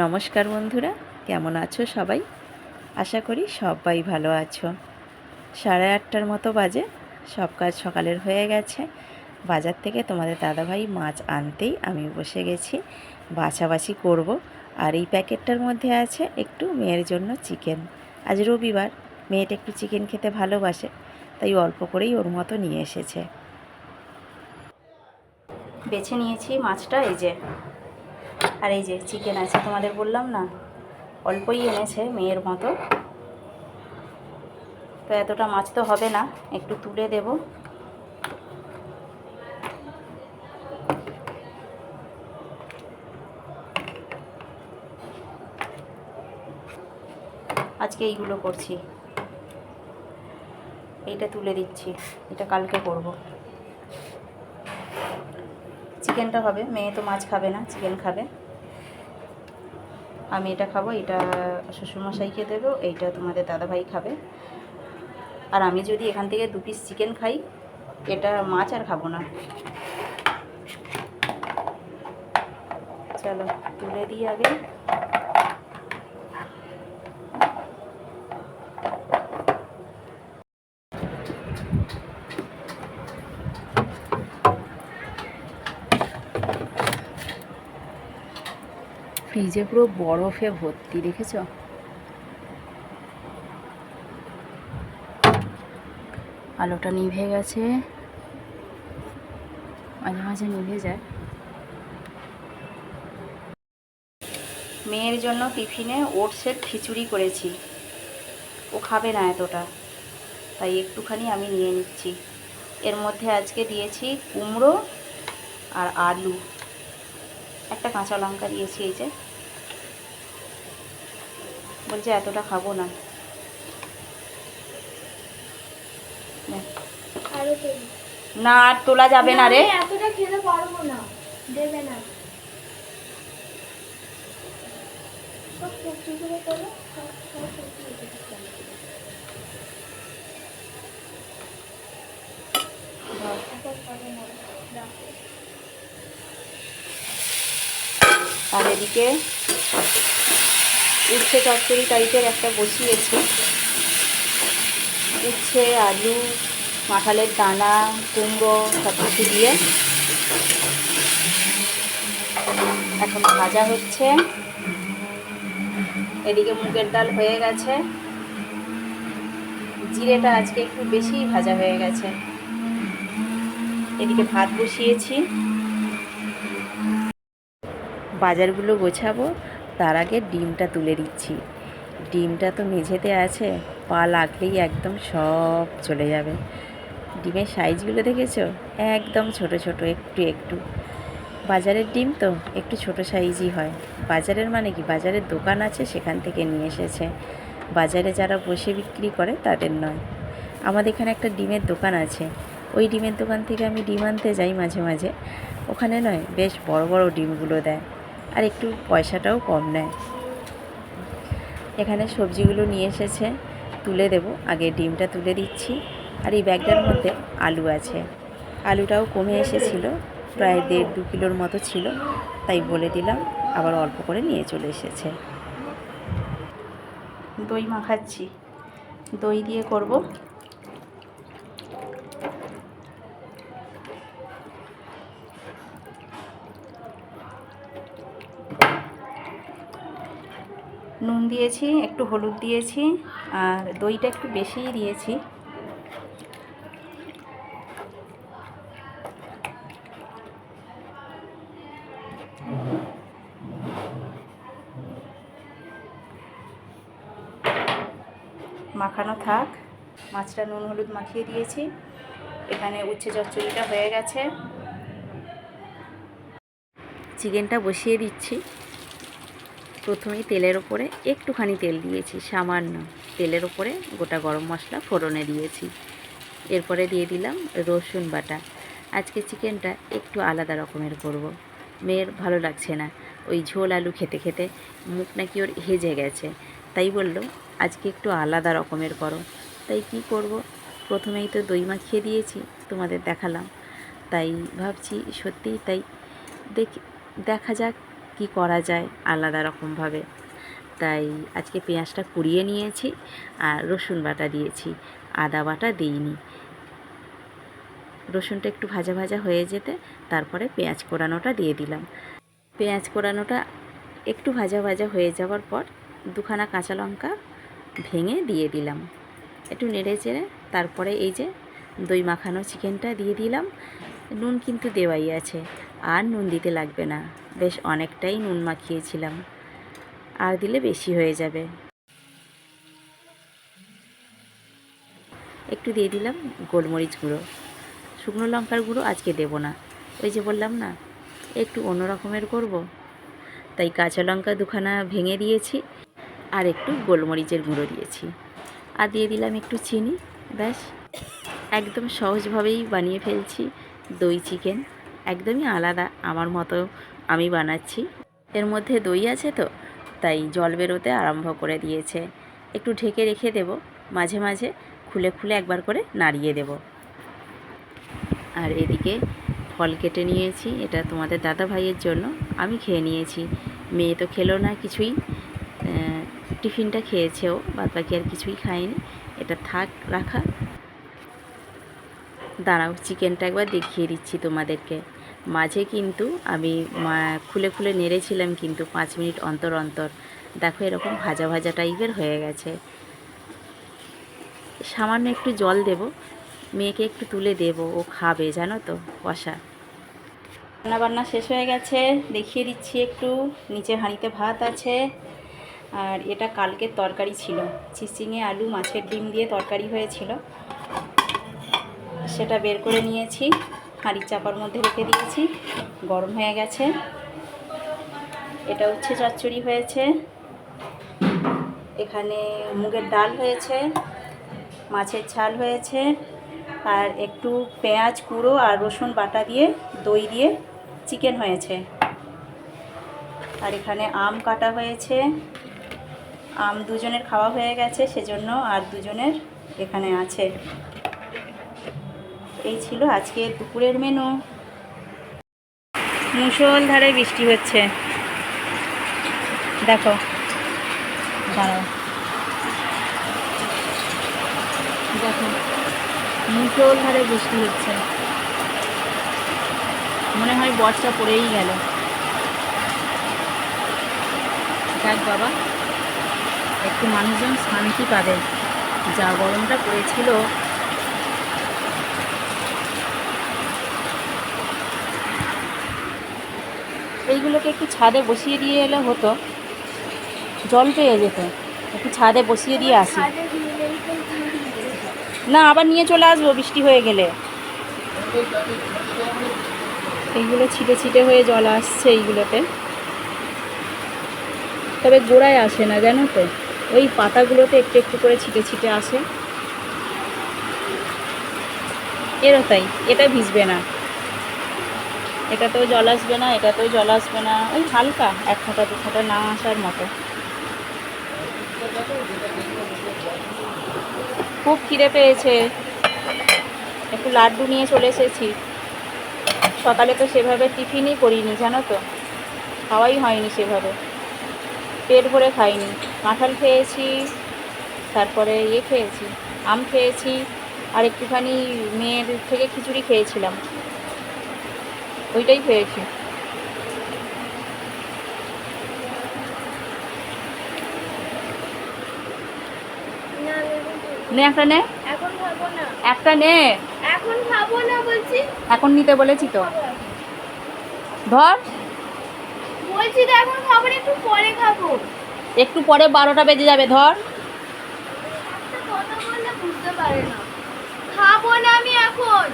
নমস্কার বন্ধুরা, কেমন আছো সবাই? আশা করি সবাই ভালো আছো। সাড়ে আটটার মতো বাজে, সব কাজ সকালের হয়ে গেছে। বাজার থেকে তোমাদের দাদাভাই মাছ আনতেই আমি বসে গেছি, বাছাবাছি করব। আর এই প্যাকেটটার মধ্যে আছে একটু মেয়ের জন্য চিকেন। আজ রবিবার, মেয়েটা একটু চিকেন খেতে ভালোবাসে, তাই অল্প করেই ওর মতো নিয়ে এসেছে। বেছে নিয়েছি মাছটা, এই যে আর এই যে চিকেন আছে, তোমাদের বললাম না? অল্পই এনেছে মেয়ের মতো। তো এতটা মাছ তো হবে না, একটু তুলে দেব। আজকে এইগুলো করছি। এইটা তুলে দিচ্ছি, এটা কালকে করব। চিকেনটা হবে, মেয়ে তো মাছ খাবে না চিকেন খাবে। আমি এটা খাব, এটা শ্বশুরমশাইকে দেবো, এইটা তোমাদের দাদাভাই খাবে। আর আমি যদি এখান থেকে দু পিস চিকেন খাই, এটা মাছ আর খাব না। চলো তুলে দিই আগে। ফ্রিজে পুরো বরফে ভর্তি, দেখেছ? আলোটা নিভে গেছে। মাঝে মাঝে নিভে যায়। মেয়ের জন্য টিফিনে ওটসের খিচুড়ি করেছি। ও খাবে না এতটা, তাই একটুখানি আমি নিয়ে নিচ্ছি। এর মধ্যে আজকে দিয়েছি কুমড়ো আর আলু। একটা কাঁচা লঙ্কা দিয়েছি এই যে। বলছে এতটা খাব না। নে। আরও তোলা যাবে না রে। এতটা খেতে পারব না। দেবে না। আর এদিকে উচ্ছে চচ্চড়ি টাইপের একটা বসিয়েছি। উচ্ছে, আলু, মাঠালের দানা, কুমড়ো সব কিছু দিয়ে। এখন ভাজা হচ্ছে। এদিকে মুগের ডাল হয়ে গেছে। জিরেটা আজকে একটু বেশি ভাজা হয়ে গেছে। এদিকে ভাত বসিয়েছি। বাজারগুলো গোছাবো। তার আগে ডিমটা তুলে দিচ্ছি। ডিমটা তো মেঝেতে আছে, পা লাগলেই একদম সব চলে যাবে। ডিমের সাইজগুলো দেখেছ? একদম ছোট ছোট, একটু একটু। বাজারের ডিম তো একটু ছোট সাইজই হয়। বাজারের মানে কি? বাজারের দোকান আছে, সেখান থেকে নিয়ে এসেছে। বাজারে যারা বসে বিক্রি করে, তাদের নয়। আমাদের এখানে একটা ডিমের দোকান আছে। ওই ডিমের দোকান থেকে আমি ডিম আনতে যাই মাঝে মাঝে। ওখানে নয়, বেশ বড় বড় ডিমগুলো দেয়। আর একটু পয়সাটাও কম নেয়। এখানে সবজিগুলো নিয়ে এসেছে, তুলে দেব। আগে ডিমটা তুলে দিচ্ছি। আর এই ব্যাগটার মধ্যে আলু আছে। আলুটাও কমে এসেছিল, প্রায় দেড় দু কিলোর মতো ছিল। তাই বলে দিলাম, আবার অল্প করে নিয়ে চলে এসেছে। দই মাখাচ্ছি। দই দিয়ে করব। নুন দিয়েছি, একটু হলুদ দিয়েছি, আর দইটা একটু বেশিই দিয়েছি। মাখানো থাক। মাছটা নুন, হলুদ মাখিয়ে দিয়েছি। এখানে উচ্ছে চচ্চড়িটা হয়ে গেছে। চিকেনটা বসিয়ে দিচ্ছি। প্রথমেই তেলের ওপরে একটুখানি তেল দিয়েছি, সামান্য তেলের ওপরে গোটা গরম মশলা ফোড়নে দিয়েছি। এরপরে দিয়ে দিলাম রসুন বাটা। আজকে চিকেনটা একটু আলাদা রকমের করব। মেয়ের ভালো লাগছে না, ওই ঝোল আলু খেতে খেতে মুখ নাকি ওর হেজে গেছে। তাই বলল, আজকে একটু আলাদা রকমের করো। তাই কি করব? প্রথমেই তো দই মাখিয়ে দিয়েছি, তোমাদের দেখালাম। তাই ভাবছি সত্যিই তাই। দেখি, দেখা যাক কি করা যায় আলাদা রকমভাবে। তাই আজকে পেঁয়াজটা কুড়িয়ে নিয়েছি আর রসুন বাটা দিয়েছি। আদা বাটা দিইনি। রসুনটা একটু ভাজা ভাজা হয়ে যেতে তারপরে পেঁয়াজ কোড়ানোটা দিয়ে দিলাম। পেঁয়াজ কোড়ানোটা একটু ভাজা ভাজা হয়ে যাওয়ার পর দুখানা কাঁচা লঙ্কা ভেঙে দিয়ে দিলাম। একটু নেড়ে চেড়ে তারপরে এই যে দই মাখানো চিকেনটা দিয়ে দিলাম। নুন কিন্তু দেওয়াই আছে। আর নুন দিতে লাগবে না। বেশ অনেকটাই নুন মাখিয়েছিলাম। আর দিলে বেশি হয়ে যাবে। একটু দিয়ে দিলাম গোলমরিচ গুঁড়ো। শুকনো লঙ্কার গুঁড়ো আজকে দেবো না। ওই যে বললাম না, একটু অন্য রকমের করব। তাই কাঁচা লঙ্কা দুখানা ভেঙে দিয়েছি আর একটু গোলমরিচের গুঁড়ো দিয়েছি। আর দিয়ে দিলাম একটু চিনি, ব্যাস। একদম সহজভাবেই বানিয়ে ফেলছি দই চিকেন। একদমই আলাদা। আমার মতো আমি বানাচ্ছি। এর মধ্যে দই আছে তো, তাই জল বেরোতে আরম্ভ করে দিয়েছে। একটু ঢেকে রেখে দেব। মাঝে মাঝে খুলে খুলে একবার করে নাড়িয়ে দেব। আর এদিকে ফল কেটে নিয়েছি। এটা তোমাদের দাদা ভাইয়ের জন্য আমি খেয়ে নিয়েছি। মেয়ে তো খেলো না কিছুই। টিফিনটা খেয়েছেও বাদ বাকি আর কিছুই খায়নি। এটা থাক, রাখা। দাঁড়াও, চিকেনটা একবার দেখিয়ে দিচ্ছি তোমাদেরকে। মাঝে কিন্তু আমি খুলে খুলে নেড়েছিলাম কিন্তু পাঁচ মিনিট অন্তর অন্তর। দেখো এরকম ভাজা ভাজা টাইপের হয়ে গেছে। সামান্য একটু জল দেব। মেয়েকে একটু তুলে দেব। ও খাবে, জানো তো, কষা। রান্না বান্না শেষ হয়ে গেছে। দেখিয়ে দিচ্ছি একটু। নিচে হাঁড়িতে ভাত আছে। আর এটা কালকের তরকারি ছিল। চিচিঙে আলু, মাছের ডিম দিয়ে তরকারি হয়েছিল। সেটা বের করে নিয়েছি। হাঁড়ির চাপার মধ্যে রেখে দিয়েছি। গরম হয়ে গেছে। এটা উচ্ছে চচ্চড়ি হয়েছে। এখানে মুগের ডাল হয়েছে, মাছের ঝাল হয়েছে, আর একটু পেঁয়াজ কুড়ো আর রসুন বাটা দিয়ে, দই দিয়ে চিকেন হয়েছে। আর এখানে আম কাটা হয়েছে। আম দুজনের খাওয়া হয়ে গেছে, সেজন্য আর দুজনের এখানে আছে। এই ছিল আজকে দুপুরের মেনু মুসলধারে বৃষ্টি হচ্ছে। দেখো। দাঁড়াও। দেখো। মুসলধারে বৃষ্টি হচ্ছে। মনে হয় বর্ষা পড়েই গেল। যাক বাবা, একটু মানুষজন শান্তি পাবে। যা গরমটা পড়েছিল এইগুলোকে একটু ছাদে বসিয়ে দিয়ে এলে হতো। জল পেয়ে যেত। একটু ছাদে বসিয়ে দিয়ে আসি। না, আবার নিয়ে চলে আসব, বৃষ্টি হয়ে গেলে। এইগুলো ছিটে ছিটে হয়ে জল আসছে এইগুলোতে। তবে গোড়ায় আসে না, জানো তো? ওই পাতাগুলোতে একটু একটু করে ছিটে ছিটে আসে। এরও তাই, এটা ভিজবে না। এটাতেও জল আসবে না, এটাতেও জল আসবে না। ওই হালকা, এক ফোঁটা, দু ফোঁটা না আসার মতো। খুব খিদে পেয়েছে। একটু লাড্ডু নিয়ে চলে এসেছি। সকালে তো সেভাবে টিফিনই করিনি, জানো তো? খাওয়াই হয়নি সেভাবে। পেট ভরে খাইনি। কাঁঠাল খেয়েছি, তারপরে ইয়ে খেয়েছি, আম খেয়েছি, আর একটুখানি মেয়ের থেকে খিচুড়ি খেয়েছিলাম। ওইটাই খেয়েছি। না, একটা নে। এখন খাব না। একটা নে। এখন খাব না বলছি। এখন নিতে বলেছি তো। ধর। বলছি তো এখন খাব একটু পরে খাব। একটু পরে বারোটা বেজে যাবে ধর। বুঝতে পারে না। খাব না আমি এখন।